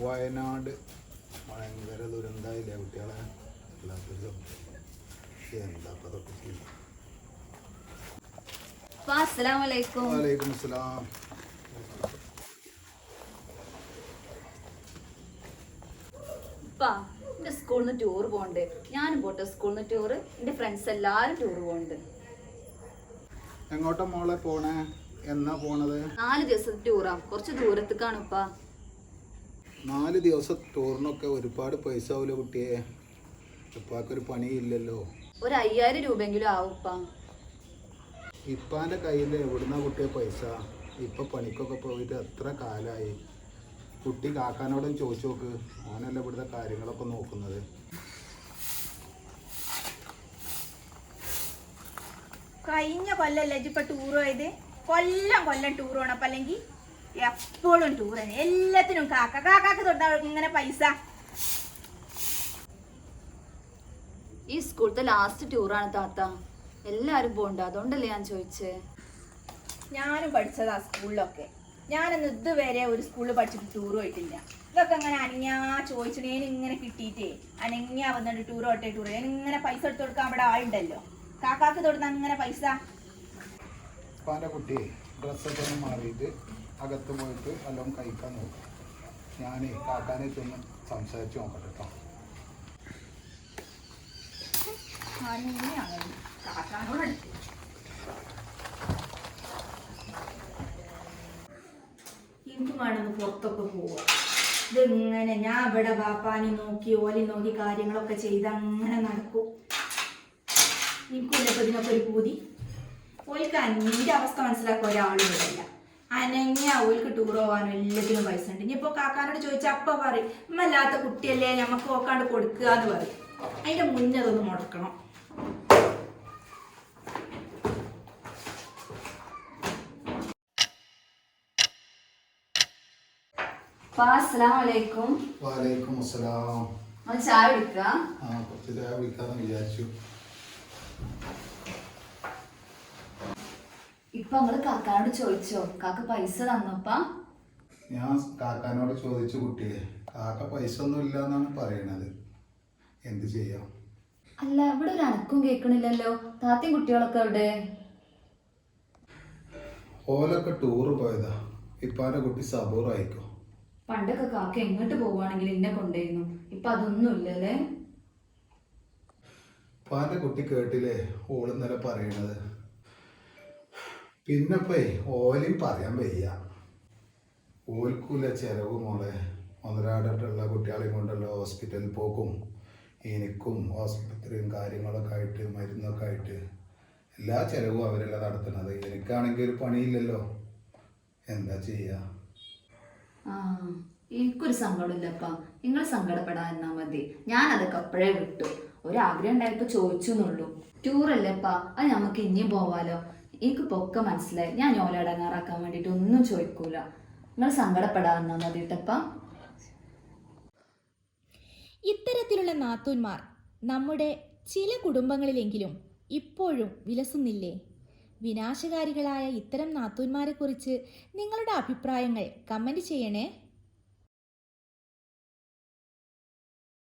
വയനാട്. ഭയങ്കര ദുരന്തമായില്ലേ കുട്ടികളെ? എല്ലാത്തിലും എന്താ ഇപ്പൊ ചെയ്യുക അസ്സലാമു അലൈക്കും വലൈക്കും അസ്സലാം എന്റെ സ്കൂളിൽ നിന്ന് ടൂർ പോകണ്ട് ഞാനും പോട്ടെ സ്കൂളിൽ നിന്ന് ടൂർ എന്റെ ഫ്രണ്ട്സ് എല്ലാരും ടൂർ പോണ്ട് എങ്ങോട്ടാ മോളെ പോണേ? എന്നാ പോണത്? നാല് ദിവസത്തെ ടൂറാ കുറച്ച് ദൂരത്തേക്കാണ് ഉപ്പാ. നാല് ദിവസം ടൂറിനൊക്കെ ഒരുപാട് പൈസ ആവുമല്ലോ കുട്ടിയെ? ഉപ്പാക്കൊരു പണിയില്ലല്ലോ. ഒരു അയ്യായിരം രൂപയെങ്കിലും ആവും ഉപ്പാ. ഇപ്പാന്റെ കയ്യിൽ എവിടുന്ന കുട്ടിയെ പൈസ? ഇപ്പൊ പണിക്കൊക്കെ പോയിട്ട് എത്ര കാലായി? കുട്ടി കാക്കാനോടും ചോദിച്ചു നോക്ക്. ഓനല്ല ഇവിടുത്തെ കാര്യങ്ങളൊക്കെ നോക്കുന്നത്. കഴിഞ്ഞ കൊല്ലല്ലേ ഇപ്പൊ ടൂർ പോയത്? കൊല്ലം കൊല്ലം ടൂർ പോണപ്പല്ലെങ്കിൽ അല്ലെങ്കിൽ എപ്പോഴും ടൂർ തന്നെ. എല്ലാത്തിനും കാക്ക. കാക്കാക്ക് തൊട്ടാ ഇങ്ങനെ പൈസ. ഈ സ്കൂളത്തെ ലാസ്റ്റ് ടൂറാണ് താത്ത. എല്ലാരും പോണ്ട. അതുകൊണ്ടല്ലേ ഞാൻ ചോദിച്ചേ? ഞാനും പഠിച്ചതാ സ്കൂളിലൊക്കെ. ഞാനൊന്ന് ഇതുവരെ ഒരു സ്കൂളിൽ പഠിച്ചിട്ട് ടൂർ പോയിട്ടില്ല. ഇതൊക്കെ അങ്ങനെ അനങ്ങാ ചോദിച്ചിട്ട് ഇങ്ങനെ കിട്ടിയിട്ടേ. അനങ്ങാ വന്നിട്ട് ടൂർ പോട്ടെ ടൂർ ഇങ്ങനെ പൈസ എടുത്ത് കൊടുക്കാൻ അവിടെ ആളുണ്ടല്ലോ കാക്കാക്ക് തൊടുന്ന അങ്ങനെ പൈസ ഇപ്പാന്റെ കുട്ടി ഡ്രസ്സൊക്കെ ഒന്ന് മാറിയിട്ട് അകത്ത് പോയിട്ട് എല്ലാം കഴിക്കാൻ നോക്കും. ഞാനേ കാക്കാനെ ചെന്ന് സംസാരിച്ച് നോക്കട്ടെ കേട്ടോ എനിക്ക് പുറത്തൊക്കെ പോവാ ഇതിങ്ങനെ? ഞാൻ ഇവിടെ ബാപ്പാനി നോക്കി ഓലി നോക്കി കാര്യങ്ങളൊക്കെ ചെയ്ത് അങ്ങനെ നടക്കും. ഇപ്പൊ ഇതിനൊക്കെ ഒരു പൂതി. ഓൽക്ക് അന്നിന്റെ അവസ്ഥ മനസ്സിലാക്കുക ഒരാളും ഇല്ല അനങ്ങിയ ഓൽക്ക് ടൂർ പോകാനും എല്ലാത്തിനും പൈസ ഉണ്ട്. ഇനിയിപ്പോൾ കാക്കാനോട് ചോദിച്ചാൽ അപ്പ പറയും ഉമ്മല്ലാത്ത കുട്ടിയല്ലേ നമുക്ക് നോക്കാണ്ട് കൊടുക്കുക എന്ന് പറയും. അതിന്റെ മുന്നേ അതൊന്ന് മുടക്കണം. അപ്പാ അസ്സലാമു അലൈക്കും. വാലൈക്കും അസ്സലാം. നമ്മൾ ചായ കുടിക്കാം. ആ കുറച്ച് ചായ കുടിക്കാന്ന് വിചാരിച്ചു. നമ്മൾ കാക്കാനോട് ചോദിച്ചോ? കാക്ക പൈസ തന്നപ്പാ ഞാൻ കാക്കാനോട് ചോദിച്ചു കുട്ടിയെ. കാക്ക പൈസ ഒന്നും ഇല്ല എന്നാണ് പറയണത്. എന്ത് ചെയ്യാം? അല്ല ഇവിടെ ഒരു അനക്കും കേൾക്കണില്ലല്ലോ താത്തയും കുട്ടികളൊക്കെ അവിടെ ഓലൊക്കെ ടൂറ് പോയതാ. ഇപ്പാന്റെ കുട്ടി സബൂറായിക്കോ പണ്ടൊക്കെ കാക്ക എങ്ങോട്ട് പോവാണെങ്കിൽ എന്നെ കൊണ്ടുപോയിരുന്നു ഇപ്പൊ അതൊന്നും ഇല്ലല്ലേ പാന്റെ കുട്ടി കേട്ടില്ലേ? ഓളെന്നല്ല പറയണത്. പിന്നെപ്പേ ഓലും പറയാൻ വയ്യ. ഓൽക്കൂല ചെലവ് മോളെ ഒന്നരാടത്തുള്ള കുട്ടികളെയും കൊണ്ടുള്ള ഹോസ്പിറ്റലിൽ പോക്കും. എനിക്കും ആസ്പത്രിയും കാര്യങ്ങളൊക്കെ ആയിട്ട് മരുന്നൊക്കെ ആയിട്ട് എല്ലാ ചിലവും അവരല്ല നടത്തുന്നത്. എനിക്കാണെങ്കിൽ ഒരു പണിയില്ലല്ലോ. എന്താ ചെയ്യുക എനിക്കൊരു സങ്കടമില്ലപ്പ. നിങ്ങൾ സങ്കടപ്പെടാൻ എന്നാ മതി. ഞാൻ അതൊക്കെ അപ്പോഴേ വിട്ടു. ഒരാഗ്രഹം ഉണ്ടായപ്പോ ചോദിച്ചു എന്നുള്ളൂ ടൂറല്ലേപ്പാ അത് നമുക്ക് ഇനിയും പോവാലോ? എനിക്കിപ്പോ പൊക്കെ മനസ്സിലായി. ഞാൻ ഓലടങ്ങാറാക്കാൻ വേണ്ടിട്ട് ഒന്നും ചോദിക്കൂല. നിങ്ങൾ സങ്കടപ്പെടാവുന്ന മതിട്ടപ്പ ഇത്തരത്തിലുള്ള നാത്തൂന്മാർ നമ്മുടെ ചില കുടുംബങ്ങളിലെങ്കിലും ഇപ്പോഴും വിലസുന്നില്ലേ? വിനാശകാരികളായ ഇത്തരം നാത്തൂന്മാരെക്കുറിച്ച് നിങ്ങളുടെ അഭിപ്രായങ്ങൾ കമന്റ് ചെയ്യണേ.